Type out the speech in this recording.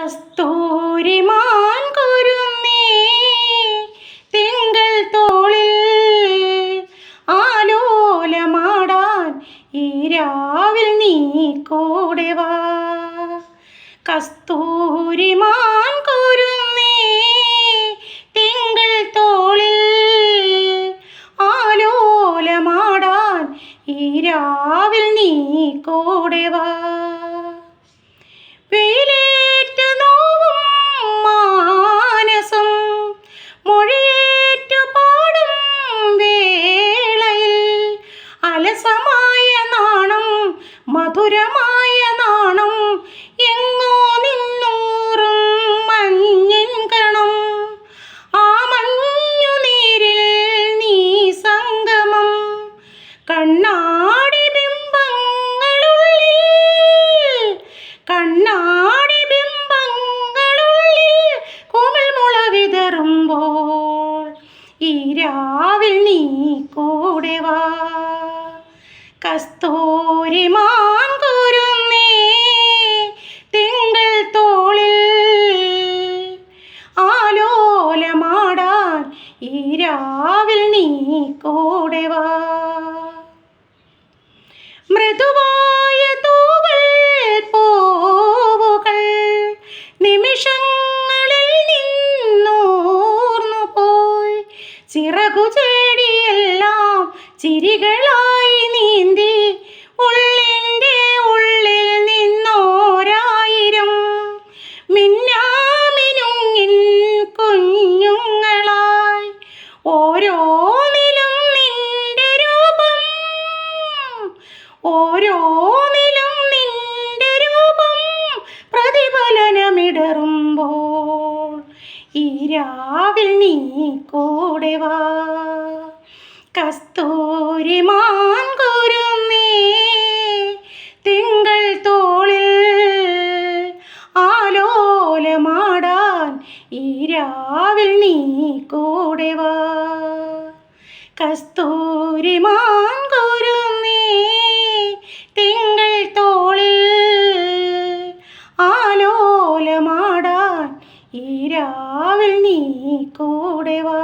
കസ്തൂരിമാൻ കുരുന്നേ തിങ്കൾ തോളിൽ ആലോലമാടാൻ ഈ രാവിൽ നീ കൂടെ വാ. കസ്തൂരിമാൻ കുരുന്നേ തിങ്കൾ തോളിൽ ആലോലമാടാൻ ഈ രാവിൽ നീ കൂടെ വാ. വെയിലേറ്റു അലസമായ നാണം മധുരമായ നാണം എങ്ങോ നിന്നൂറും മഞ്ഞിൻ കണം. ആ മഞ്ഞു നീരിൽ നീ സംഗമം കണ്ണാടി ബിംബങ്ങളുള്ളിൽ കണ്ണാടി ബിംബങ്ങളുള്ളിൽ കുമിൾമുള വിതറുമ്പോൾ ഈ രാവിൽ നീ കൂടെ വാ. കസ്തൂരി മാങ്കുരുന്നേ തിങ്കൾ തോളിൽ ആലോലമാടാൻ ഈ രാവിൽ നീ കൂടെ വാ. മൃദുവായ തൂവൽ പോവുകൾ നിമിഷങ്ങളിൽ നിന്നൂർന്നു പോയി ചിറകു ചിരികളായി ഓരോന്നിലും നിന്റെ രൂപം പ്രതിഫലനമിടറുമ്പോൾ ഈ രാവിൽ നീ കൂടെ വാ. കസ്തൂരി മാൻകുരുന്നേ തിങ്കൾ തോളിൽ ആലോലമാടാൻ ഈ രാവിൽ നീ കൂടെ വാ. കസ്തൂരി മാൻകുരുന്നേ രാവിൽ നീ കൂടെ വാ.